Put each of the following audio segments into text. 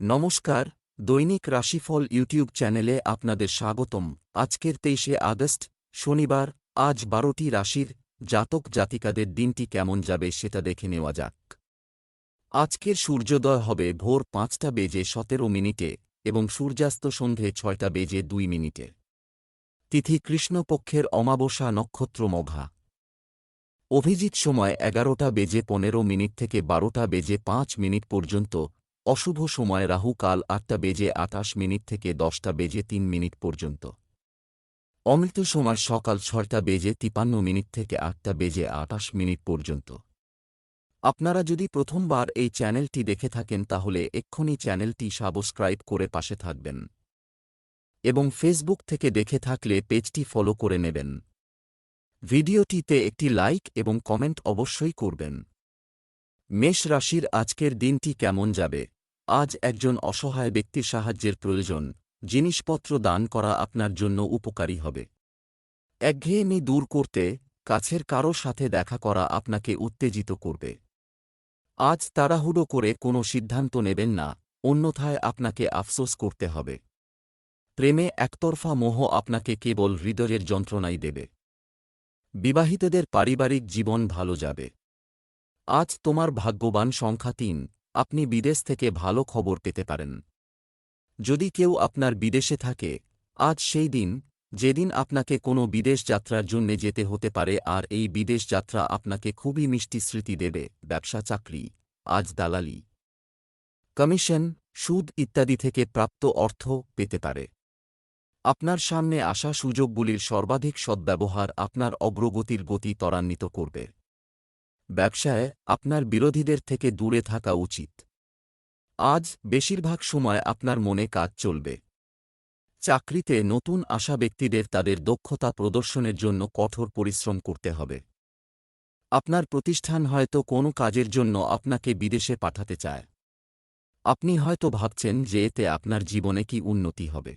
নমস্কার, দৈনিক রাশিফল ইউটিউব চ্যানেলে আপনাদের স্বাগতম। আজকের তেইশে আগস্ট, শনিবার, আজ বারোটি রাশির জাতক জাতিকাদের দিনটি কেমন যাবে সেটা দেখে নেওয়া যাক। আজকের সূর্যোদয় হবে ভোর পাঁচটা বেজে সতেরো মিনিটে এবং সূর্যাস্ত সন্ধে ছয়টা বেজে দুই মিনিটে। তিথি কৃষ্ণপক্ষের অমাবস্যা নক্ষত্র মঘা। অভিজিৎ সময় এগারোটা বেজে পনেরো মিনিট থেকে বারোটা বেজে পাঁচ মিনিট পর্যন্ত অশুভ সময় রাহু কাল আটটা বেজে আটাশ মিনিট থেকে দশটা বেজে তিন মিনিট পর্যন্ত। অমৃত সময় সকাল ছয়টা বেজে তিপান্ন মিনিট থেকে আটটা বেজে আটাশ মিনিট পর্যন্ত। আপনারা যদি প্রথমবার এই চ্যানেলটি দেখে থাকেন তাহলে এক্ষুনি চ্যানেলটি সাবস্ক্রাইব করে পাশে থাকবেন। এবং ফেসবুক থেকে দেখে থাকলে পেজটি ফলো করে নেবেন। ভিডিওটিতে একটি লাইক এবং কমেন্ট অবশ্যই করবেন। মেষ রাশির আজকের দিনটি কেমন যাবে? আজ একজন অসহায় ব্যক্তির সাহায্যের প্রয়োজন, জিনিসপত্র দান করা আপনার জন্য উপকারী হবে। একঘেয়েমি দূর করতে, কাছের কারও সাথে দেখা করা আপনাকে উত্তেজিত করবে। আজ তাড়াহুড়ো করে কোনো সিদ্ধান্ত নেবেন না, অন্যথায় আপনাকে আফসোস করতে হবে। প্রেমে একতরফা মোহ আপনাকে কেবল হৃদয়ের যন্ত্রণাই দেবে। বিবাহিতদের পারিবারিক জীবন ভালো যাবে। আজ তোমার ভাগ্যবান সংখ্যা তিন আপনি বিদেশ থেকে ভালো খবর পেতে পারেন। যদি কেউ আপনার বিদেশে থাকে, আজ সেই দিন, যেদিন আপনাকে কোনো বিদেশ যাত্রার জন্যে যেতে হতে পারে আর এই বিদেশ যাত্রা আপনাকে খুবই মিষ্টি স্মৃতি দেবে, ব্যবসা, চাকরি, আজ দালালি, কমিশন, সুদ ইত্যাদি থেকে প্রাপ্ত অর্থ পেতে পারে। আপনার সামনে আসা সুযোগগুলির সর্বাধিক সদ্ব্যবহার আপনার অগ্রগতির গতি ত্বরান্বিত করবে। ব্যবসায় আপনার বিরোধীদের থেকে দূরে থাকা উচিত। আজ বেশিরভাগ সময় আপনার মনে কাজ চলবে। চাকরিতে নতুন আসা ব্যক্তিদের তাদের দক্ষতা প্রদর্শনের জন্য কঠোর পরিশ্রম করতে হবে। আপনার প্রতিষ্ঠান হয়তো কোনো কাজের জন্য আপনাকে বিদেশে পাঠাতে চায়। আপনি হয়তো ভাবছেন যে এতে আপনার জীবনে কি উন্নতি হবে।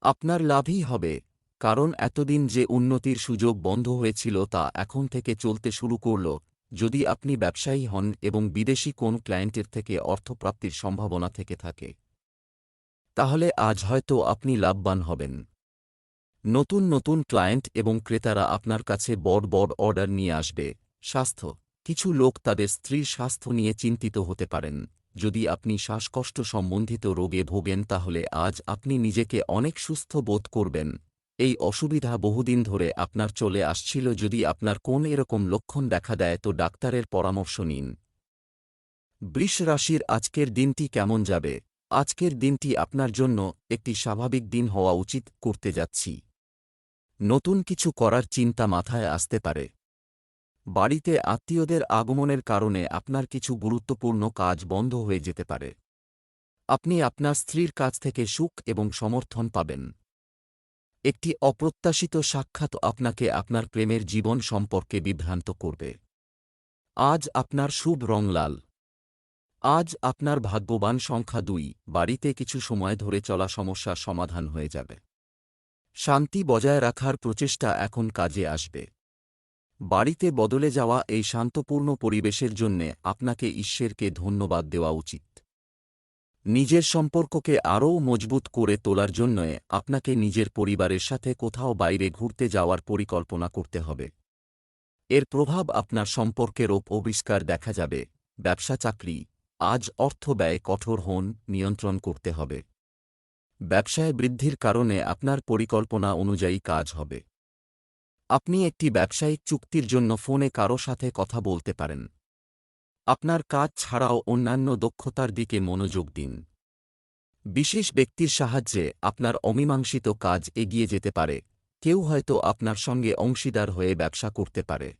আপনার লাভই হবে। কারণ এতদিন যে উন্নতির সুযোগ বন্ধ হয়েছিল তা এখন থেকে চলতে শুরু করল, যদি আপনি ব্যবসায়ী হন এবং বিদেশি কোন ক্লায়েন্টের থেকে অর্থপ্রাপ্তির সম্ভাবনা থেকে থাকে। তাহলে আজ হয়তো আপনি লাভবান হবেন। নতুন নতুন ক্লায়েন্ট এবং ক্রেতারা আপনার কাছে বড় বড় অর্ডার নিয়ে আসবে। স্বাস্থ্য, কিছু লোক তাদের স্ত্রীর স্বাস্থ্য নিয়ে চিন্তিত হতে পারেন। যদি আপনি শ্বাসকষ্ট সম্বন্ধিত রোগে ভোগেন তাহলে আজ আপনি নিজেকে অনেক সুস্থ বোধ করবেন। এই অসুবিধা বহুদিন ধরে আপনার চলে আসছিল যদি আপনার কোন এরকম লক্ষণ দেখা দেয় তো ডাক্তারের পরামর্শ নিন। বৃষ রাশির আজকের দিনটি কেমন যাবে? আজকের দিনটি আপনার জন্য একটি স্বাভাবিক দিন হওয়া উচিত করতে যাচ্ছি। নতুন কিছু করার চিন্তা মাথায় আসতে পারে। বাড়িতে আত্মীয়দের আগমনের কারণে আপনার কিছু গুরুত্বপূর্ণ কাজ বন্ধ হয়ে যেতে পারে। আপনি আপনার স্ত্রীর কাছ থেকে সুখ এবং সমর্থন পাবেন। একটি অপ্রত্যাশিত সাক্ষাৎ আপনাকে আপনার প্রেমের জীবন সম্পর্কে বিভ্রান্ত করবে। আজ আপনার শুভ রং লাল। আজ আপনার ভাগ্যবান সংখ্যা দুই, বাড়িতে কিছু সময় ধরে চলা সমস্যার সমাধান হয়ে যাবে। শান্তি বজায় রাখার প্রচেষ্টা এখন কাজে আসবে। বাড়িতে বদলে যাওয়া এই শান্তপূর্ণ পরিবেশের জন্যে আপনাকে ঈশ্বরকে ধন্যবাদ দেওয়া উচিত। নিজের সম্পর্ককে আরও মজবুত করে তোলার জন্য আপনাকে নিজের পরিবারের সাথে কোথাও বাইরে ঘুরতে যাওয়ার পরিকল্পনা করতে হবে। এর প্রভাব আপনার সম্পর্কের অবিষ্কার দেখা যাবে। ব্যবসা চাকরি, আজ অর্থ ব্যয় কঠোর হন, নিয়ন্ত্রণ করতে হবে। ব্যবসায় বৃদ্ধির কারণে আপনার পরিকল্পনা অনুযায়ী কাজ হবে। আপনি একটি ব্যবসায়িক চুক্তির জন্য ফোনে কারও সাথে কথা বলতে পারেন। আপনার কাজ ছাড়াও অন্যান্য দক্ষতার দিকে মনোযোগ দিন। বিশেষ ব্যক্তির সাহায্যে আপনার অমীমাংসিত কাজ এগিয়ে যেতে পারে। কেউ হয়তো আপনার সঙ্গে অংশীদার হয়ে ব্যবসা করতে পারে।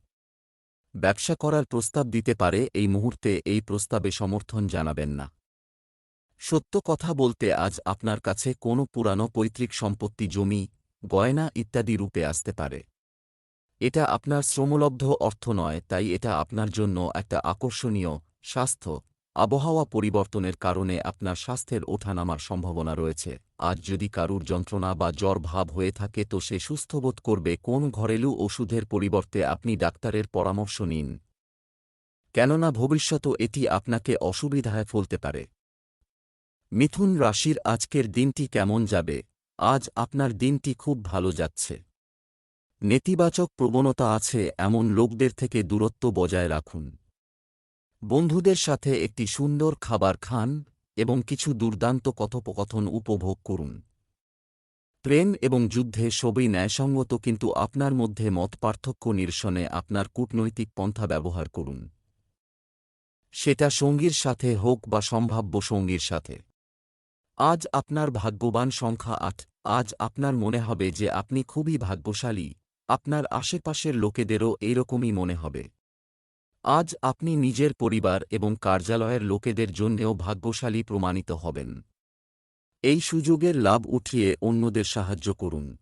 ব্যবসা করার প্রস্তাব দিতে পারে, এই মুহূর্তে এই প্রস্তাবে সমর্থন জানাবেন না। সত্য কথা বলতে আজ আপনার কাছে কোনো পুরানো পৈতৃক সম্পত্তি, জমি, গয়না ইত্যাদি রূপে আসতে পারে। এটা আপনার শ্রমলব্ধ অর্থ নয়, তাই এটা আপনার জন্য একটা আকর্ষণীয় স্বাস্থ্য। আবহাওয়া পরিবর্তনের কারণে আপনার স্বাস্থ্যের ওঠানামার সম্ভাবনা রয়েছে। আজ যদি কারুর যন্ত্রণা বা জ্বর ভাব হয়ে থাকে, তো সে সুস্থবোধ করবে কোন ঘরেলু ওষুধের পরিবর্তে আপনি ডাক্তারের পরামর্শ নিন। কেননা ভবিষ্যত এটি আপনাকে অসুবিধায় ফলতে পারে। মিথুন রাশির আজকের দিনটি কেমন যাবে? আজ আপনার দিনটি খুব ভালো যাচ্ছে। নেতিবাচক প্রবণতা আছে এমন লোকদের থেকে দূরত্ব বজায় রাখুন। বন্ধুদের সাথে একটি সুন্দর খাবার খান এবং কিছু দুর্দান্ত কথোপকথন উপভোগ করুন। প্রেম এবং যুদ্ধে সবই ন্যায়সঙ্গত কিন্তু আপনার মধ্যে মত পার্থক্য নিরসনে আপনার কূটনৈতিক পন্থা ব্যবহার করুন। সেটা সঙ্গীর সাথে হোক বা সম্ভাব্য সঙ্গীর সাথে। আজ আপনার ভাগ্যবান সংখ্যা আট, আজ আপনার মনে হবে যে আপনি খুবই ভাগ্যশালী। আপনার আশেপাশের লোকেদেরও এইরকমই মনে হবে। আজ আপনি নিজের পরিবার এবং কার্যালয়ের লোকেদের জন্যেও ভাগ্যশালী প্রমাণিত হবেন। এই সুযোগের লাভ উঠিয়ে অন্যদের সাহায্য করুন।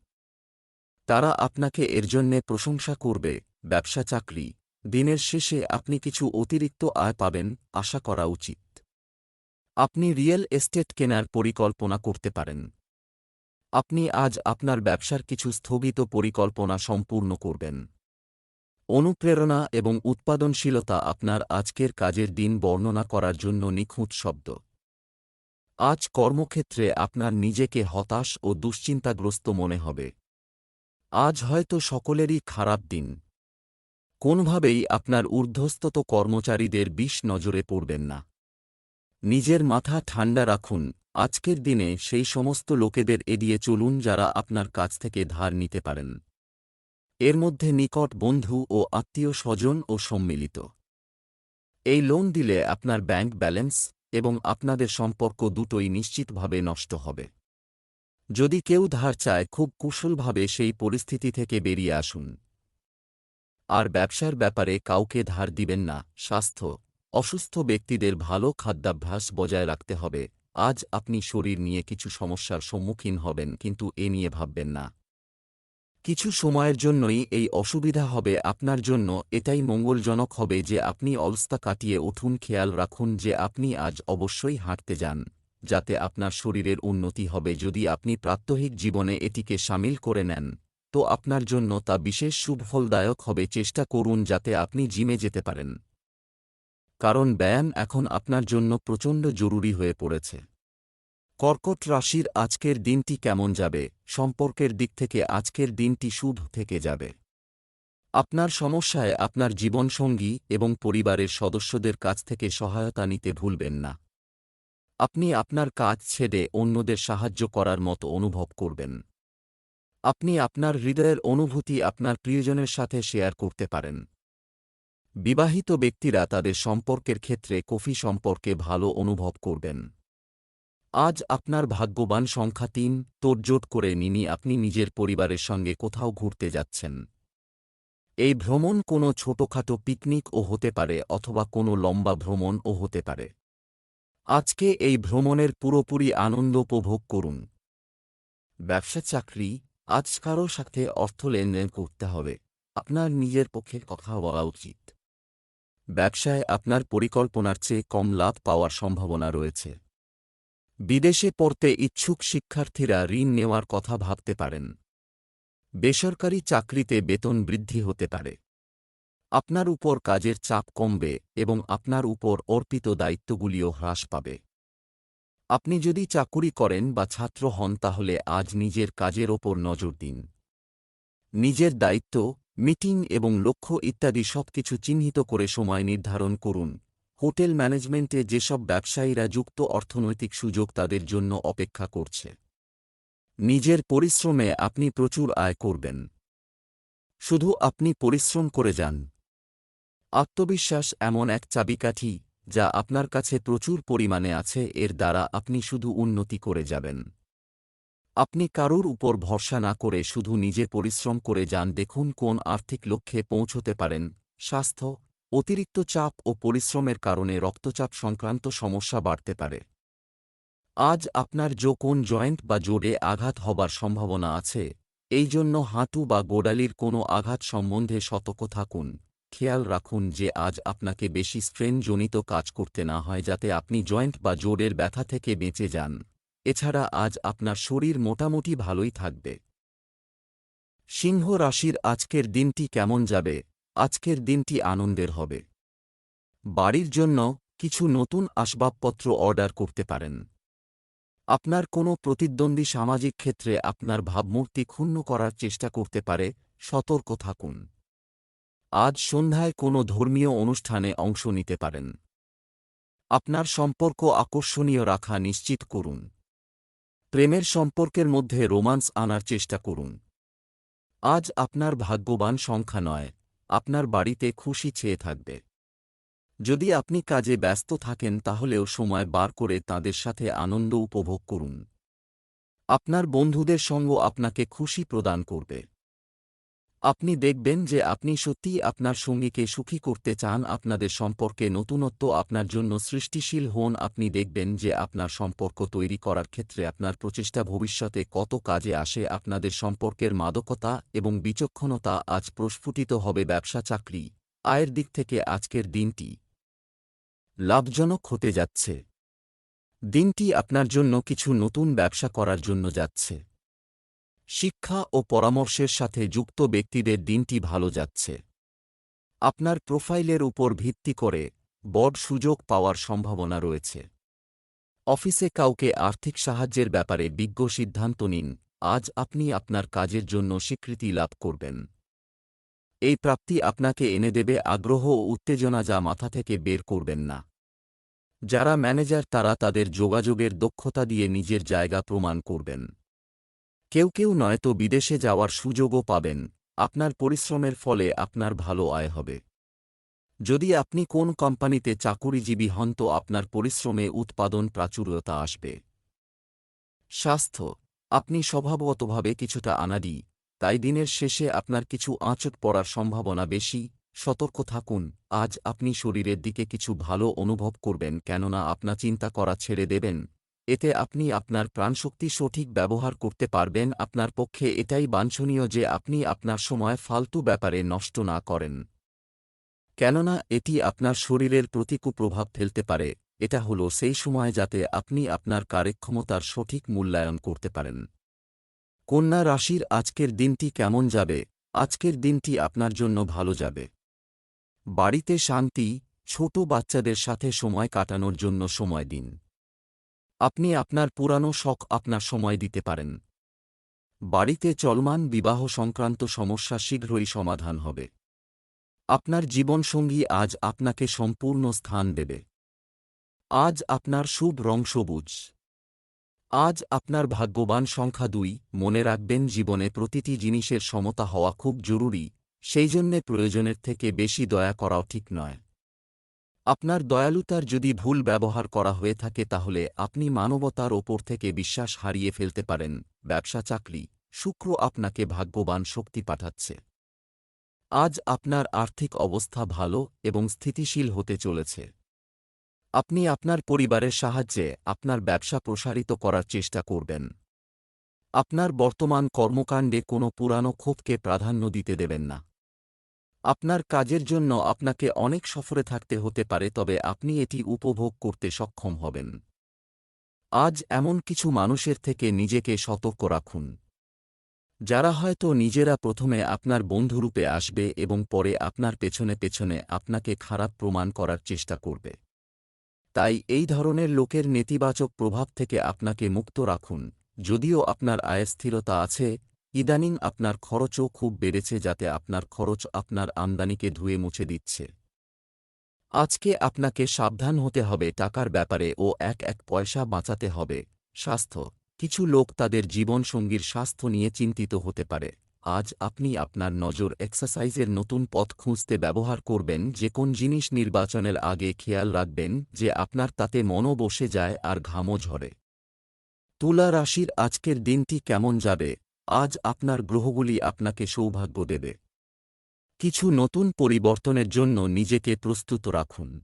তারা আপনাকে এর জন্যে প্রশংসা করবে, ব্যবসা চাকরি, দিনের শেষে আপনি কিছু অতিরিক্ত আয় পাবেন, আশা করা উচিত। আপনি রিয়েল এস্টেট কেনার পরিকল্পনা করতে পারেন। আপনি আজ আপনার ব্যবসার কিছু স্থগিত পরিকল্পনা সম্পূর্ণ করবেন। অনুপ্রেরণা এবং উৎপাদনশীলতা আপনার আজকের কাজের দিন বর্ণনা করার জন্য নিখুঁত শব্দ। আজ কর্মক্ষেত্রে আপনার নিজেকে হতাশ ও দুশ্চিন্তাগ্রস্ত মনে হবে। আজ হয়তো সকলেরই খারাপ দিন। কোনভাবেই আপনার ঊর্ধ্বস্তত কর্মচারীদের বিষ নজরে পড়বেন না। নিজের মাথা ঠান্ডা রাখুন আজকের দিনে সেই সমস্ত লোকেদের এড়িয়ে চলুন যারা আপনার কাছ থেকে ধার নিতে পারেন। এর মধ্যে নিকট বন্ধু ও আত্মীয় স্বজন ও সম্মিলিত। এই লোন দিলে আপনার ব্যাংক ব্যালেন্স এবং আপনাদের সম্পর্ক দুটোই নিশ্চিতভাবে নষ্ট হবে। যদি কেউ ধার চায়, খুব কুশলভাবে সেই পরিস্থিতি থেকে বেরিয়ে আসুন। আর ব্যবসার ব্যাপারে কাউকে ধার দিবেন না। স্বাস্থ্য, অসুস্থ ব্যক্তিদের ভালো খাদ্যাভ্যাস বজায় রাখতে হবে। আজ আপনি শরীর নিয়ে কিছু সমস্যার সম্মুখীন হবেন, কিন্তু এ নিয়ে ভাববেন না। কিছু সময়ের জন্যই এই অসুবিধা হবে আপনার জন্য, এটাই মঙ্গলজনক হবে যে আপনি অলস্তা কাটিয়ে উঠুন, খেয়াল রাখুন যে আপনি আজ অবশ্যই হাঁটতে যান, যাতে আপনার শরীরের উন্নতি হবে। যদি আপনি প্রাত্যহিক জীবনে এটিকে সামিল করে নেন, তো আপনার জন্য তা বিশেষ সুফলদায়ক হবে। চেষ্টা করুন যাতে আপনি জিমে যেতে পারেন। কারণ ব্যায়াম এখন আপনার জন্য প্রচণ্ড জরুরি হয়ে পড়েছে। কর্কট রাশির আজকের দিনটি কেমন যাবে? সম্পর্কের দিক থেকে আজকের দিনটি শুভ থেকে যাবে। আপনার সমস্যায় আপনার জীবনসঙ্গী এবং পরিবারের সদস্যদের কাছ থেকে সহায়তা নিতে ভুলবেন না। আপনি আপনার কাজ ছেড়ে অন্যদের সাহায্য করার মতো অনুভব করবেন। আপনি আপনার হৃদয়ের অনুভূতি আপনার প্রিয়জনের সাথে শেয়ার করতে পারেন। বিবাহিত ব্যক্তিরা তাদের সম্পর্কের ক্ষেত্রে কফি সম্পর্কে ভালো অনুভব করবেন। আজ আপনার ভাগ্যবান সংখ্যা তিন তোড়জোট করে নিনি আপনি নিজের পরিবারের সঙ্গে কোথাও ঘুরতে যাচ্ছেন। এই ভ্রমণ কোনো ছোটখাটো পিকনিকও হতে পারে অথবা কোনো লম্বা ভ্রমণও হতে পারে। আজকে এই ভ্রমণের পুরোপুরি আনন্দ উপভোগ করুন। ব্যবসা চাকরি, আজ কারও সাথে অর্থ লেনদেন করতে হবে। আপনার নিজের পক্ষে কথা বলা উচিত। ব্যবসায় আপনার পরিকল্পনার চেয়ে কম লাভ পাওয়ার সম্ভাবনা রয়েছে। বিদেশে পড়তে ইচ্ছুক শিক্ষার্থীরা ঋণ নেওয়ার কথা ভাবতে পারেন। বেসরকারি চাকরিতে বেতন বৃদ্ধি হতে পারে। আপনার উপর কাজের চাপ কমবে এবং আপনার উপর অর্পিত দায়িত্বগুলিও হ্রাস পাবে। আপনি যদি চাকুরি করেন বা ছাত্র হন তাহলে আজ নিজের কাজের ওপর নজর দিন। নিজের দায়িত্ব মিটিং এবং লক্ষ্য ইত্যাদি সবকিছু চিহ্নিত করে সময় নির্ধারণ করুন। হোটেল ম্যানেজমেন্টে যেসব ব্যবসায়ীরা যুক্ত অর্থনৈতিক সুযোগ তাদের জন্য অপেক্ষা করছে। নিজের পরিশ্রমে আপনি প্রচুর আয় করবেন। শুধু আপনি পরিশ্রম করে যান। আত্মবিশ্বাস এমন এক চাবিকাঠি যা আপনার কাছে প্রচুর পরিমাণে আছে, এর দ্বারা আপনি শুধু উন্নতি করে যাবেন। আপনি কারুর উপর ভরসা না করে শুধু নিজে পরিশ্রম করে যান, দেখুন কোন আর্থিক লক্ষ্যে পৌঁছতে পারেন। স্বাস্থ্য, অতিরিক্ত চাপ ও পরিশ্রমের কারণে রক্তচাপ সংক্রান্ত সমস্যা বাড়তে পারে। আজ আপনার যো কোন জয়েন্ট বা জোরে আঘাত হবার সম্ভাবনা আছে? এই জন্য হাঁটু বা গোড়ালির কোনো আঘাত সম্বন্ধে সতর্ক থাকুন। খেয়াল রাখুন যে আজ আপনাকে বেশি স্ট্রেনজনিত কাজ করতে না হয়, যাতে আপনি জয়েন্ট বা জোড়ের ব্যথা থেকে বেঁচে যান। এছাড়া আজ আপনার শরীর মোটামুটি ভালোই থাকবে। সিংহ রাশির আজকের দিনটি কেমন যাবে? আজকের দিনটি আনন্দের হবে। বাড়ির জন্য কিছু নতুন আসবাবপত্র অর্ডার করতে পারেন। আপনার কোনো প্রতিদ্বন্দ্বী সামাজিক ক্ষেত্রে আপনার ভাবমূর্তি ক্ষুণ্ণ করার চেষ্টা করতে পারে, সতর্ক থাকুন। আজ সন্ধ্যায় কোনো ধর্মীয় অনুষ্ঠানে অংশ নিতে পারেন। আপনার সম্পর্ক আকর্ষণীয় রাখা নিশ্চিত করুন। প্রেমের সম্পর্কের মধ্যে রোমান্স আনার চেষ্টা করুন। আজ আপনার ভাগ্যবান সংখ্যা নয়, আপনার বাড়িতে খুশি চেয়ে থাকবে। যদি আপনি কাজে ব্যস্ত থাকেন, তাহলেও সময় বার করে তাদের সাথে আনন্দ উপভোগ করুন। আপনার বন্ধুদের সঙ্গ আপনাকে খুশি প্রদান করবে। আপনি দেখবেন যে আপনি সত্যিই আপনার সঙ্গীকে সুখী করতে চান, আপনাদের সম্পর্কে নতুনত্ব আপনার জন্য সৃষ্টিশীল হন। আপনি দেখবেন যে আপনার সম্পর্ক তৈরি করার ক্ষেত্রে আপনার প্রচেষ্টা ভবিষ্যতে কত কাজে আসে, আপনাদের সম্পর্কের মাদকতা এবং বিচক্ষণতা আজ প্রস্ফুটিত হবে ব্যবসা চাকরি। আয়ের দিক থেকে আজকের দিনটি লাভজনক হতে যাচ্ছে। দিনটি আপনার জন্য কিছু নতুন ব্যবসা করার জন্য যাচ্ছে। শিক্ষা ও পরামর্শের সাথে যুক্ত ব্যক্তিদের দিনটি ভালো যাচ্ছে। আপনার প্রোফাইলের উপর ভিত্তি করে বড় সুযোগ পাওয়ার সম্ভাবনা রয়েছে। অফিসে কাউকে আর্থিক সাহায্যের ব্যাপারে বিজ্ঞ সিদ্ধান্ত নিন, আজ আপনি আপনার কাজের জন্য স্বীকৃতি লাভ করবেন। এই প্রাপ্তি আপনাকে এনে দেবে আগ্রহ ও উত্তেজনা যা মাথা থেকে বের করবেন না। যারা ম্যানেজার তারা তাদের যোগাযোগের দক্ষতা দিয়ে নিজের জায়গা প্রমাণ করবেন। কেউ কেউ নয়তো বিদেশে যাওয়ার সুযোগও পাবেন। আপনার পরিশ্রমের ফলে আপনার ভালো আয় হবে। যদি আপনি কোন কোম্পানিতে চাকুরিজীবী হন তো আপনার পরিশ্রমে উৎপাদন প্রাচুর্যতা আসবে। স্বাস্থ্য। আপনি স্বভাবগতভাবে কিছুটা আনাডি, তাই দিনের শেষে আপনার কিছু আঁচট পড়ার সম্ভাবনা বেশি। সতর্ক থাকুন, আজ আপনি শরীরের দিকে কিছু ভালো অনুভব করবেন কেননা আপনার চিন্তা করা ছেড়ে দেবেন। এতে আপনি আপনার প্রাণশক্তি সঠিক ব্যবহার করতে পারবেন। আপনার পক্ষে এটাই বাঞ্ছনীয় যে আপনি আপনার সময় ফালতু ব্যাপারে নষ্ট না করেন। কেননা, এটি আপনার শরীরের প্রতিকূল প্রভাব ফেলতে পারে। এটা হল সেই সময় যাতে আপনি আপনার কার্যক্ষমতার সঠিক মূল্যায়ন করতে পারেন। কন্যা রাশির আজকের দিনটি কেমন যাবে? আজকের দিনটি আপনার জন্য ভালো যাবে। বাড়িতে শান্তি, ছোট বাচ্চাদের সাথে সময় কাটানোর জন্য সময় দিন। আপনি আপনার পুরানো শখ আপনার সময় দিতে পারেন। বাড়িতে চলমান বিবাহ সংক্রান্ত সমস্যা শীঘ্রই সমাধান হবে। আপনার জীবনসঙ্গী আজ আপনাকে সম্পূর্ণ স্থান দেবে। আজ আপনার শুভ রং সবুজ। আজ আপনার ভাগ্যবান সংখ্যা দুই, মনে রাখবেন জীবনে প্রতিটি জিনিসের সমতা হওয়া খুব জরুরি সেই জন্যে প্রয়োজনের থেকে বেশি দয়া করাও ঠিক নয়। আপনার দয়ালুতার যদি ভুল ব্যবহার করা হয়ে থাকে তাহলে আপনি মানবতার ওপর থেকে বিশ্বাস হারিয়ে ফেলতে পারেন। ব্যবসা চাকরি, শুক্র আপনাকে ভাগ্যবান শক্তি পাঠাচ্ছে। আজ আপনার আর্থিক অবস্থা ভালো এবং স্থিতিশীল হতে চলেছে। আপনি আপনার পরিবারের সাহায্যে আপনার ব্যবসা প্রসারিত করার চেষ্টা করবেন। আপনার বর্তমান কর্মকাণ্ডে কোনো পুরানো ক্ষোভকে প্রাধান্য দিতে দেবেন না। আপনার কাজের জন্য আপনাকে অনেক সফরে থাকতে হতে পারে, তবে আপনি এটি উপভোগ করতে সক্ষম হবেন। আজ এমন কিছু মানুষের থেকে নিজেকে সতর্ক রাখুন। যারা হয়তো নিজেরা প্রথমে আপনার বন্ধুরূপে আসবে এবং পরে আপনার পেছনে পেছনে আপনাকে খারাপ প্রমাণ করার চেষ্টা করবে। তাই এই ধরনের লোকের নেতিবাচক প্রভাব থেকে আপনাকে মুক্ত রাখুন। যদিও আপনার আয় স্থিরতা আছে ইদানিং আপনার খরচও খুব বেড়েছে যাতে আপনার খরচ আপনার আমদানিকে ধুয়ে মুছে দিচ্ছে। আজকে আপনাকে সাবধান হতে হবে টাকার ব্যাপারে ও এক এক পয়সা বাঁচাতে হবে। স্বাস্থ্য। কিছু লোক তাদের জীবনসঙ্গীর স্বাস্থ্য নিয়ে চিন্তিত হতে পারে। আজ আপনি আপনার নজর এক্সারসাইজের নতুন পথ খুঁজতে ব্যবহার করবেন, যে কোন জিনিস নির্বাচনের আগে খেয়াল রাখবেন, যে আপনার তাতে মনও বসে যায় আর ঘামও ঝরে। তুলা রাশির আজকের দিনটি কেমন যাবে? আজ আপনার গ্রহগুলি আপনাকে সৌভাগ্য দেবে। কিছু নতুন পরিবর্তনের জন্য নিজেকে প্রস্তুত রাখুন।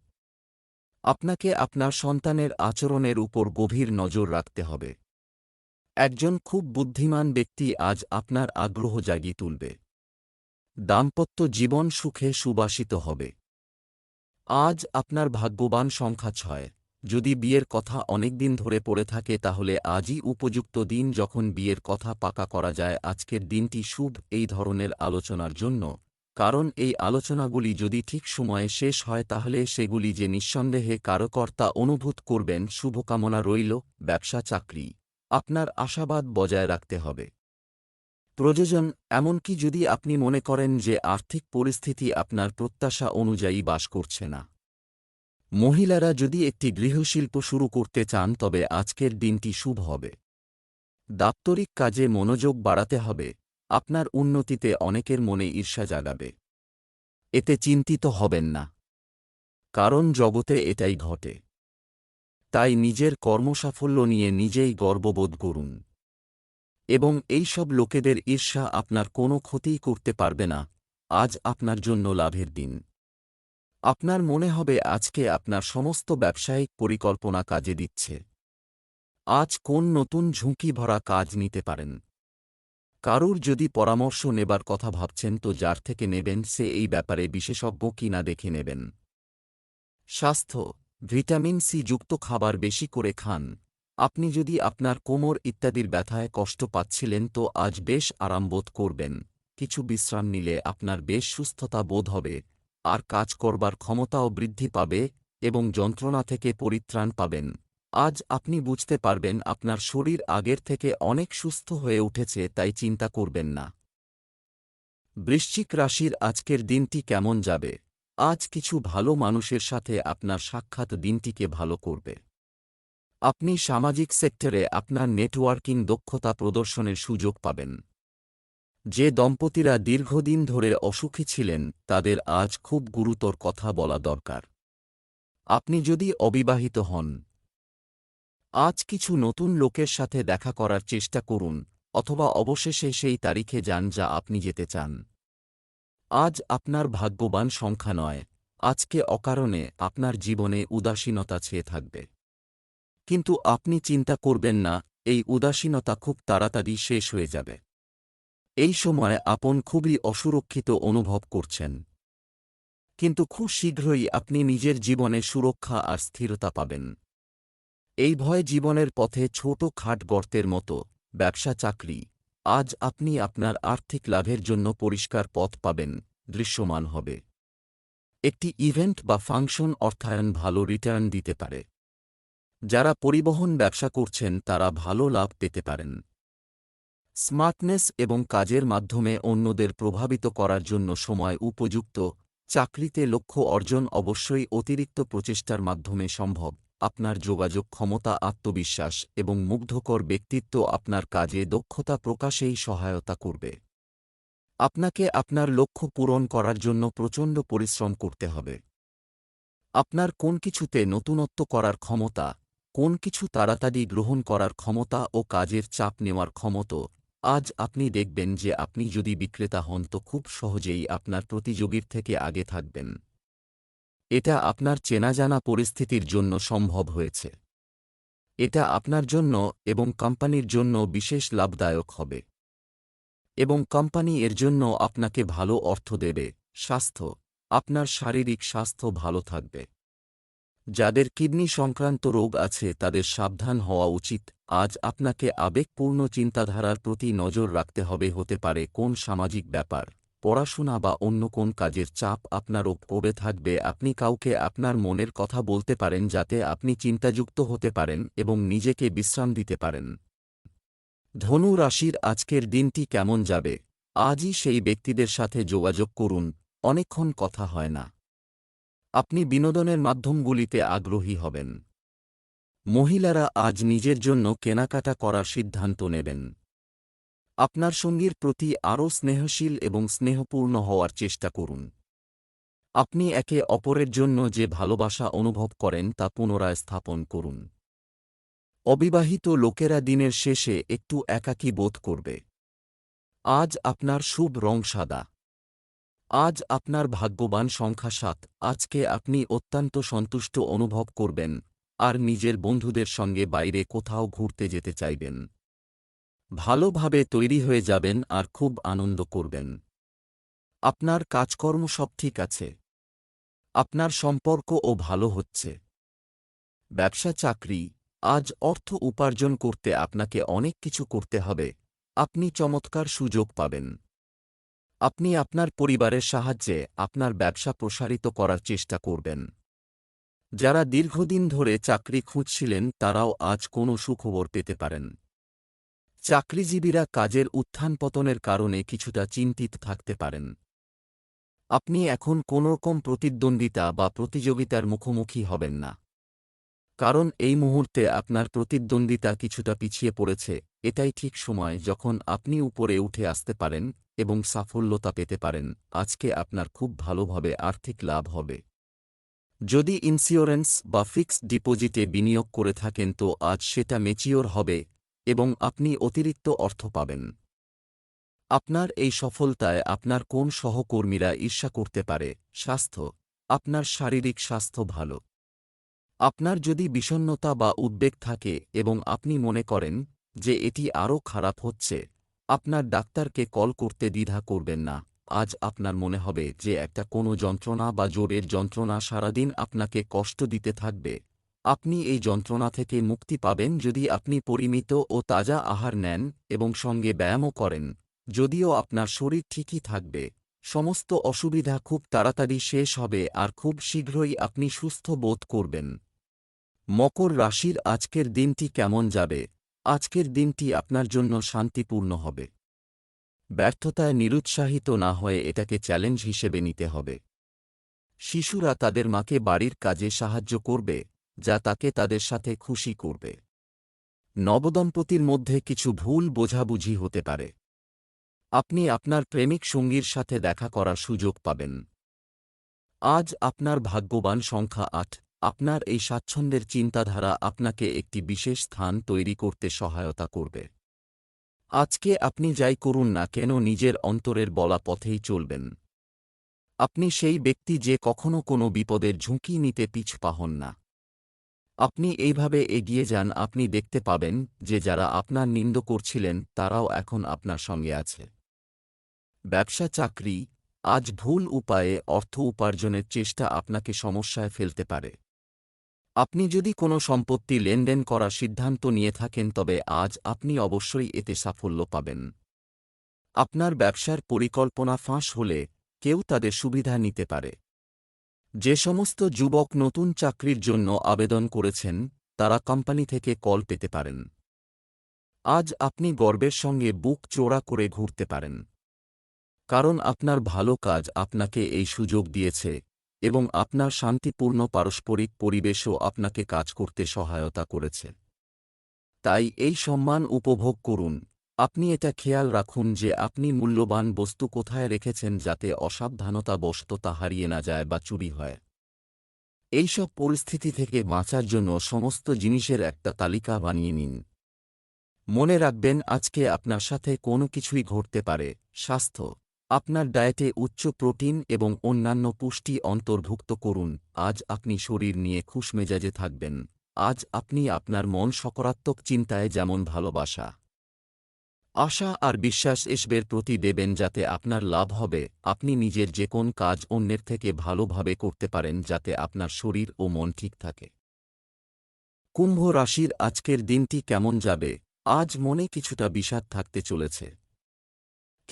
আপনাকে আপনার সন্তানের আচরণের উপর গভীর নজর রাখতে হবে। একজন খুব বুদ্ধিমান ব্যক্তি আজ আপনার আগ্রহ জাগিয়ে তুলবে। দাম্পত্য জীবন সুখে সুবাসিত হবে। আজ আপনার ভাগ্যবান সংখ্যা ছয়। যদি বিয়ের কথা অনেকদিন ধরে পড়ে থাকে তাহলে আজই উপযুক্ত দিন যখন বিয়ের কথা পাকা করা যায়, আজকের দিনটি শুভ এই ধরনের আলোচনার জন্য। কারণ এই আলোচনাগুলি যদি ঠিক সময়ে শেষ হয় তাহলে সেগুলি যে নিঃসন্দেহে কারকর্তা অনুভূত করবেন, শুভকামনা রইল, ব্যবসা, চাকরি। আপনার আশাবাদ বজায় রাখতে হবে। প্রযোজন, এমনকি যদি আপনি মনে করেন যে আর্থিক পরিস্থিতি আপনার প্রত্যাশা অনুযায়ী বাস করছে না। মহিলারা যদি একটি গৃহশিল্প শুরু করতে চান, তবে আজকের দিনটি শুভ হবে। দাপ্তরিক কাজে মনোযোগ বাড়াতে হবে। আপনার উন্নতিতে অনেকের মনে ঈর্ষা জাগাবে। এতে চিন্তিত হবেন না। কারণ জগতে এটাই ঘটে। তাই নিজের কর্মসাফল্য নিয়ে নিজেই গর্ববোধ করুন। এবং এই সব লোকেদের ঈর্ষা আপনার কোনো ক্ষতিই করতে পারবে না। আজ আপনার জন্য লাভের দিন। আপনার মনে হবে আজকে আপনার সমস্ত ব্যবসায়িক পরিকল্পনা কাজে দিচ্ছে। আজ কোন নতুন ঝুঁকি ভরা কাজ নিতে পারেন? কারুর যদি পরামর্শ নেবার কথা ভাবছেন তো যার থেকে নেবেন সে এই ব্যাপারে বিশেষজ্ঞ কিনা দেখে নেবেন। স্বাস্থ্য, ভিটামিন সি যুক্ত খাবার বেশি করে খান। আপনি যদি আপনার কোমর ইত্যাদির ব্যথায় কষ্ট পাচ্ছিলেন তো আজ বেশ আরাম বোধ করবেন। কিছু বিশ্রাম নিলে আপনার বেশ সুস্থতা বোধ হবে। আর কাজ করবার ক্ষমতাও বৃদ্ধি পাবে এবং যন্ত্রণা থেকে পরিত্রাণ পাবেন। আজ আপনি বুঝতে পারবেন আপনার শরীর আগের থেকে অনেক সুস্থ হয়ে উঠেছে, তাই চিন্তা করবেন না। বৃশ্চিক রাশির আজকের দিনটি কেমন যাবে? আজ কিছু ভালো মানুষের সাথে আপনার সাক্ষাৎ দিনটিকে ভালো করবে। আপনি সামাজিক সেক্টরে আপনার নেটওয়ার্কিং দক্ষতা প্রদর্শনের সুযোগ পাবেন। যে দম্পতিরা দীর্ঘদিন ধরে অসুখী ছিলেন, তাদের আজ খুব গুরুতর কথা বলা দরকার। আপনি যদি অবিবাহিত হন, আজ কিছু নতুন লোকের সাথে দেখা করার চেষ্টা করুন, অথবা অবশেষে সেই তারিখে যান যা আপনি যেতে চান। আজ আপনার ভাগ্যবান সংখ্যা নয়, আজকে অকারণে আপনার জীবনে উদাসীনতা ছেয়ে থাকবে। কিন্তু আপনি চিন্তা করবেন না, এই উদাসীনতা খুব তাড়াতাড়ি শেষ হয়ে যাবে। এই সময় আপন খুবই অসুরক্ষিত অনুভব করছেন। কিন্তু খুব শীঘ্রই আপনি নিজের জীবনে সুরক্ষা আর স্থিরতা পাবেন। এই ভয় জীবনের পথে ছোট খাট গর্তের মতো, ব্যবসা চাকরি, আজ আপনি আপনার আর্থিক লাভের জন্য পরিষ্কার পথ পাবেন, দৃশ্যমান হবে। একটি ইভেন্ট বা ফাংশন অর্থায়ন ভালো রিটার্ন দিতে পারে। যারা পরিবহন ব্যবসা করছেন তারা ভালো লাভ পেতে পারেন। স্মার্টনেস এবং কাজের মাধ্যমে অন্যদের প্রভাবিত করার জন্য সময় উপযুক্ত, চাকরিতে লক্ষ্য অর্জন অবশ্যই অতিরিক্ত প্রচেষ্টার মাধ্যমে সম্ভব। আপনার যোগাযোগ ক্ষমতা, আত্মবিশ্বাস এবং মুগ্ধকর ব্যক্তিত্ব আপনার কাজে দক্ষতা প্রকাশেই সহায়তা করবে। আপনাকে আপনার লক্ষ্য পূরণ করার জন্য প্রচণ্ড পরিশ্রম করতে হবে। আপনার কোন কিছুতে নতুনত্ব করার ক্ষমতা, কোন কিছু তাড়াতাড়ি গ্রহণ করার ক্ষমতা ও কাজের চাপ নেওয়ার ক্ষমতা আজ আপনি দেখবেন যে আপনি যদি বিক্রেতা হন তো খুব সহজেই আপনার প্রতিযোগীর থেকে আগে থাকবেন। এটা আপনার চেনাজানা পরিস্থিতির জন্য সম্ভব হয়েছে। এটা আপনার জন্য এবং কোম্পানির জন্য বিশেষ লাভদায়ক হবে। এবং কোম্পানি এর জন্য আপনাকে ভালো অর্থ দেবে, স্বাস্থ্য, আপনার শারীরিক স্বাস্থ্য ভালো থাকবে। যাদের কিডনি সংক্রান্ত রোগ আছে তাদের সাবধান হওয়া উচিত। আজ আপনাকে আবেগপূর্ণ চিন্তাধারার প্রতি নজর রাখতে হবে হতে পারে কোন সামাজিক ব্যাপার, পড়াশোনা বা অন্য কোন কাজের চাপ আপনার ওপরে থাকবে। আপনি কাউকে আপনার মনের কথা বলতে পারেন যাতে আপনি চিন্তাযুক্ত হতে পারেন এবং নিজেকে বিশ্রাম দিতে পারেন। ধনু রাশির আজকের দিনটি কেমন যাবে? আজই সেই ব্যক্তিদের সাথে যোগাযোগ করুন, অনেকক্ষণ কথা হয় না। আপনি বিনোদনের মাধ্যমগুলিতে আগ্রহী হবেন। মহিলারা আজ নিজের জন্য কেনাকাটা করার সিদ্ধান্ত নেবেন। আপনার সঙ্গীর প্রতি আরও স্নেহশীল এবং স্নেহপূর্ণ হওয়ার চেষ্টা করুন। আপনি একে অপরের জন্য যে ভালোবাসা অনুভব করেন তা পুনরায় স্থাপন করুন। অবিবাহিত লোকেরা দিনের শেষে একটু একাকী বোধ করবে। আজ আপনার শুভ রং সাদা। আজ আপনার ভাগ্যবান সংখ্যা সাত। আজকে আপনি অত্যন্ত সন্তুষ্ট অনুভব করবেন, আর নিজের বন্ধুদের সঙ্গে বাইরে কোথাও ঘুরতে যেতে চাইবেন। ভালোভাবে তৈরি হয়ে যাবেন আর খুব আনন্দ করবেন। আপনার কাজকর্ম সব ঠিক আছে। আপনার সম্পর্কও ভালো হচ্ছে। ব্যবসা, চাকরি, আজ অর্থ উপার্জন করতে আপনাকে অনেক কিছু করতে হবে। আপনি চমৎকার সুযোগ পাবেন। আপনি আপনার পরিবারের সাহায্যে আপনার ব্যবসা প্রসারিত করার চেষ্টা করবেন। যারা দীর্ঘদিন ধরে চাকরি খুঁজছিলেন, তারাও আজ কোনো সুখবর পেতে পারেন। চাকরিজীবীরা কাজের উত্থান পতনের কারণে কিছুটা চিন্তিত থাকতে পারেন। আপনি এখন কোনোরকম প্রতিদ্বন্দ্বিতা বা প্রতিযোগিতার মুখোমুখি হবেন না। কারণ এই মুহূর্তে আপনার প্রতিদ্বন্দ্বিতা কিছুটা পিছিয়ে পড়েছে, এটাই ঠিক সময় যখন আপনি উপরে উঠে আসতে পারেন এবং সাফল্যতা পেতে পারেন, আজকে আপনার খুব ভালোভাবে আর্থিক লাভ হবে। যদি ইন্স্যুরেন্স বা ফিক্সড ডিপোজিটে বিনিয়োগ করে থাকেন তো আজ সেটা মেচিওর হবে এবং আপনি অতিরিক্ত অর্থ পাবেন। আপনার এই সফলতায় আপনার কোন সহকর্মীরা ঈর্ষা করতে পারে? স্বাস্থ্য, আপনার শারীরিক স্বাস্থ্য ভালো। আপনার যদি বিষণ্নতা বা উদ্বেগ থাকে এবং আপনি মনে করেন যে এটি আরও খারাপ হচ্ছে, আপনার ডাক্তারকে কল করতে দ্বিধা করবেন না। আজ আপনার মনে হবে যে একটা কোনো যন্ত্রণা বা জোরের যন্ত্রণা সারাদিন আপনাকে কষ্ট দিতে থাকবে। আপনি এই যন্ত্রণা থেকে মুক্তি পাবেন যদি আপনি পরিমিত ও তাজা আহার নেন এবং সঙ্গে ব্যায়ামও করেন। যদিও আপনার শরীর ঠিকই থাকবে। সমস্ত অসুবিধা খুব তাড়াতাড়ি শেষ হবে আর খুব শীঘ্রই আপনি সুস্থ বোধ করবেন। মকর রাশির আজকের দিনটি কেমন যাবে? আজকের দিনটি আপনার জন্য শান্তিপূর্ণ হবে। ব্যর্থতায় নিরুৎসাহিত না হয়ে এটাকে চ্যালেঞ্জ হিসেবে নিতে হবে। শিশুরা তাদের মাকে বাড়ির কাজে সাহায্য করবে, যা তাকে তাদের সাথে খুশি করবে। নবদম্পতির মধ্যে কিছু ভুল বোঝাবুঝি হতে পারে। আপনি আপনার প্রেমিক সঙ্গীর সাথে দেখা করার সুযোগ পাবেন। আজ আপনার ভাগ্যবান সংখ্যা আট। আপনার এই স্বাচ্ছন্দ্যের চিন্তাধারা আপনাকে একটি বিশেষ স্থান তৈরি করতে সহায়তা করবে। আজকে আপনি যাই করুন না কেন নিজের অন্তরের বলা পথেই চলবেন। আপনি সেই ব্যক্তি যে কখনো কোনো বিপদের ঝুঁকি নিতে পিছপা হন না। আপনি এইভাবে এগিয়ে যান, আপনি দেখতে পাবেন যে যারা আপনার নিন্দ করছিলেন, তারাও এখন আপনার সঙ্গে আছে। ব্যবসা, চাকরি, আজ ভুল উপায়ে অর্থ উপার্জনের চেষ্টা আপনাকে সমস্যায় ফেলতে পারে। আপনি যদি কোনো সম্পত্তি লেনদেন করার সিদ্ধান্ত নিয়ে থাকেন, তবে আজ আপনি অবশ্যই এতে সাফল্য পাবেন। আপনার ব্যবসার পরিকল্পনা ফাঁস হলে কেউ তাদের সুবিধা নিতে পারে। যে সমস্ত যুবক নতুন চাকরির জন্য আবেদন করেছেন, তারা কোম্পানি থেকে কল পেতে পারেন। আজ আপনি গর্বের সঙ্গে বুক চোরা করে ঘুরতে পারেন। কারণ আপনার ভালো কাজ আপনাকে এই সুযোগ দিয়েছে। এবং আপনার শান্তিপূর্ণ পারস্পরিক পরিবেশও আপনাকে কাজ করতে সহায়তা করেছে। তাই এই সম্মান উপভোগ করুন। আপনি এটা খেয়াল রাখুন যে আপনি মূল্যবান বস্তু কোথায় রেখেছেন যাতে অসাবধানতা বশত তা হারিয়ে না যায় বা চুরি হয়। এইসব পরিস্থিতি থেকে বাঁচার জন্য সমস্ত জিনিসের একটা তালিকা বানিয়ে নিন। মনে রাখবেন আজকে আপনার সাথে কোনো কিছুই ঘটতে পারে। স্বাস্থ্য আপনার ডায়েটে উচ্চ প্রোটিন এবং অন্যান্য পুষ্টি অন্তর্ভুক্ত করুন। আজ আপনি শরীর নিয়ে খুশ মেজাজে থাকবেন। আজ আপনি আপনার মন সকারাত্মক চিন্তায় যেমন ভালোবাসা, আশা আর বিশ্বাস এসবের প্রতি দেবেন যাতে আপনার লাভ হবে। আপনি নিজের যে কোন কাজ অন্যের থেকে ভালোভাবে করতে পারেন যাতে আপনার শরীর ও মন ঠিক থাকে। কুম্ভ রাশির আজকের দিনটি কেমন যাবে? আজ মনে কিছুটা বিষাদ থাকতে চলেছে।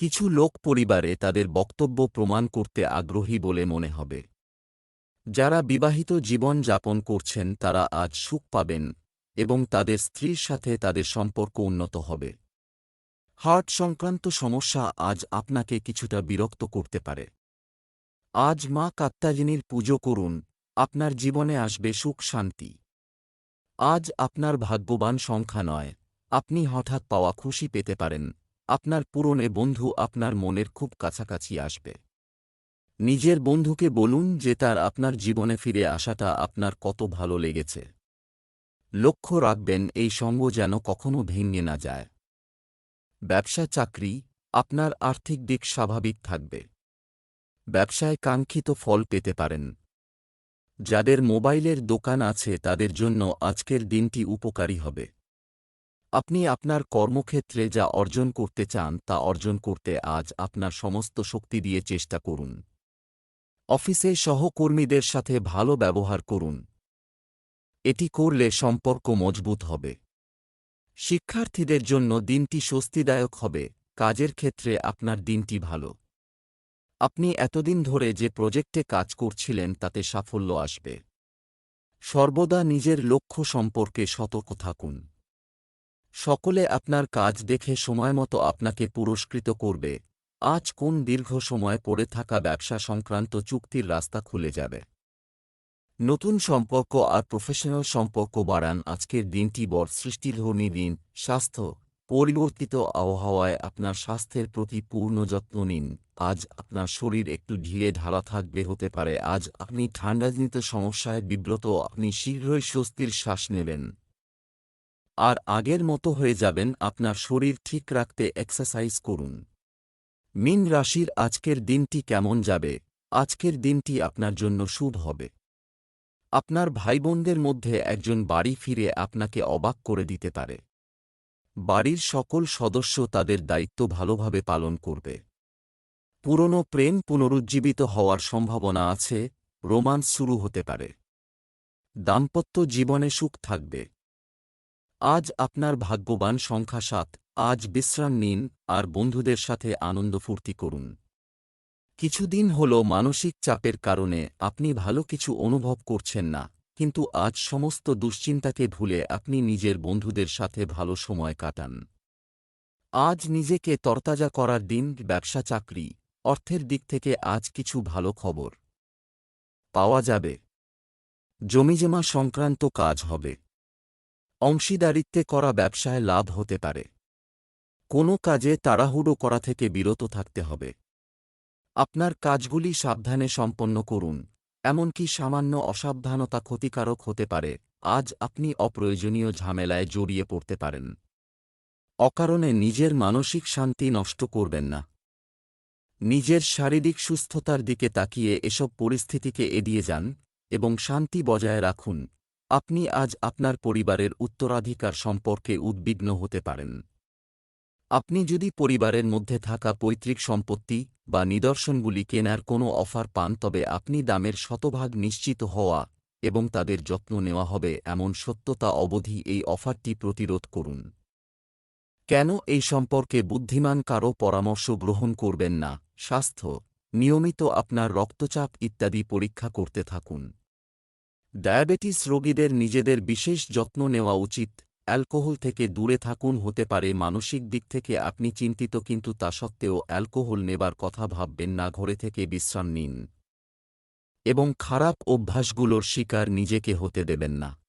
কিছু লোক পরিবারে তাদের বক্তব্য প্রমাণ করতে আগ্রহী বলে মনে হবে। যারা বিবাহিত জীবন যাপন করছেন, তারা আজ সুখ পাবেন এবং তাদের স্ত্রীর সাথে তাদের সম্পর্ক উন্নত হবে। হার্ট সংক্রান্ত সমস্যা আজ আপনাকে কিছুটা বিরক্ত করতে পারে। আজ মা কাত্তাজিনীর পুজো করুন, আপনার জীবনে আসবে সুখ শান্তি। আজ আপনার ভাগ্যবান সংখ্যা নয়, আপনি হঠাৎ পাওয়া খুশি পেতে পারেন। আপনার পুরনে বন্ধু আপনার মনের খুব কাছাকাছি আসবে। নিজের বন্ধুকে বলুন যে তার আপনার জীবনে ফিরে আসাটা আপনার কত ভালো লেগেছে। লক্ষ্য রাখবেন, এই সঙ্গ যেন কখনো ভেঙে না যায়। ব্যবসা চাকরি, আপনার আর্থিক দিক স্বাভাবিক থাকবে। ব্যবসায় কাঙ্ক্ষিত ফল পেতে পারেন। যাদের মোবাইলের দোকান আছে তাদের জন্য আজকের দিনটি উপকারী হবে। আপনি আপনার কর্মক্ষেত্রে যা অর্জন করতে চান তা অর্জন করতে আজ আপনার সমস্ত শক্তি দিয়ে চেষ্টা করুন। অফিসে সহকর্মীদের সাথে ভালো ব্যবহার করুন। এটি করলে সম্পর্ক মজবুত হবে। শিক্ষার্থীদের জন্য দিনটি স্বস্তিদায়ক হবে, কাজের ক্ষেত্রে আপনার দিনটি ভালো। আপনি এতদিন ধরে যে প্রজেক্টে কাজ করছিলেন তাতে সাফল্য আসবে। সর্বদা নিজের লক্ষ্য সম্পর্কে সতর্ক থাকুন। সকলে আপনার কাজ দেখে সময়মতো আপনাকে পুরস্কৃত করবে। আজ কোন দীর্ঘ সময় পড়ে থাকা ব্যবসা সংক্রান্ত চুক্তির রাস্তা খুলে যাবে। নতুন সম্পর্ক আর প্রফেশনাল সম্পর্ক বাড়ান আজকের দিনটি বর সৃষ্টিধর্মী দিন। স্বাস্থ্য, পরিবর্তিত আবহাওয়ায় আপনার স্বাস্থ্যের প্রতি পূর্ণ যত্ন নিন। আজ আপনার শরীর একটু ঢিলে ঢালা থাকবে হতে পারে। আজ আপনি ঠান্ডাজনিত সমস্যায় বিব্রত, আপনি শীঘ্রই স্বস্তির শ্বাস নেবেন। আর আগের মতো হয়ে যাবেন আপনার শরীর ঠিক রাখতে এক্সারসাইজ করুন। মিন রাশির আজকের দিনটি কেমন যাবে? আজকের দিনটি আপনার জন্য শুভ হবে। আপনার ভাইবোনদের মধ্যে একজন বাড়ি ফিরে আপনাকে অবাক করে দিতে পারে। বাড়ির সকল সদস্য তাদের দায়িত্ব ভালোভাবে পালন করবে। পুরনো প্রেম পুনরুজ্জীবিত হওয়ার সম্ভাবনা আছে, রোমান্স শুরু হতে পারে। দাম্পত্য জীবনে সুখ থাকবে। আজ আপনার ভাগ্যবান সংখ্যা সাত। আজ বিশ্রাম নিন আর বন্ধুদের সাথে আনন্দ ফুর্তি করুন। কিছুদিন হল মানসিক চাপের কারণে আপনি ভালো কিছু অনুভব করছেন না, কিন্তু আজ সমস্ত দুশ্চিন্তাকে ভুলে আপনি নিজের বন্ধুদের সাথে ভালো সময় কাটান। আজ নিজেকে তরতাজা করার দিন, ব্যবসা চাকরি, অর্থের দিক থেকে আজ কিছু ভালো খবর। পাওয়া যাবে। জমিজমা সংক্রান্ত কাজ হবে। অংশীদারিত্বে করা ব্যবসায় লাভ হতে পারে। কোনো কাজে তাড়াহুড়ো করা থেকে বিরত থাকতে হবে। আপনার কাজগুলি সাবধানে সম্পন্ন করুন, এমনকি সামান্য অসাবধানতা ক্ষতিকারক হতে পারে, আজ আপনি অপ্রয়োজনীয় ঝামেলায় জড়িয়ে পড়তে পারেন। অকারণে নিজের মানসিক শান্তি নষ্ট করবেন না। নিজের শারীরিক সুস্থতার দিকে তাকিয়ে এসব পরিস্থিতিকে এড়িয়ে যান এবং শান্তি বজায় রাখুন। আপনি আজ আপনার পরিবারের উত্তরাধিকার সম্পর্কে উদ্বিগ্ন হতে পারেন। আপনি যদি পরিবারের মধ্যে থাকা পৈতৃক সম্পত্তি বা নিদর্শনগুলি কেনার কোনো অফার পান, তবে আপনি দামের শতভাগ নিশ্চিত হওয়া এবং তাদের যত্ন নেওয়া হবে এমন সত্যতা অবধি এই অফারটি প্রতিরোধ করুন। কেন এই সম্পর্কে বুদ্ধিমান কারও পরামর্শ গ্রহণ করবেন না? স্বাস্থ্য, নিয়মিত আপনার রক্তচাপ ইত্যাদি পরীক্ষা করতে থাকুন। ডায়াবেটিস রোগীদের নিজেদের বিশেষ যত্ন নেওয়া উচিত। অ্যালকোহল থেকে দূরে থাকুন হতে পারে মানসিক দিক থেকে আপনি চিন্তিত কিন্তু তা সত্ত্বেও অ্যালকোহল নেবার কথা ভাববেন না, ঘরে থেকে বিশ্রাম নিন। এবং খারাপ অভ্যাসগুলোর শিকার নিজেকে হতে দেবেন না।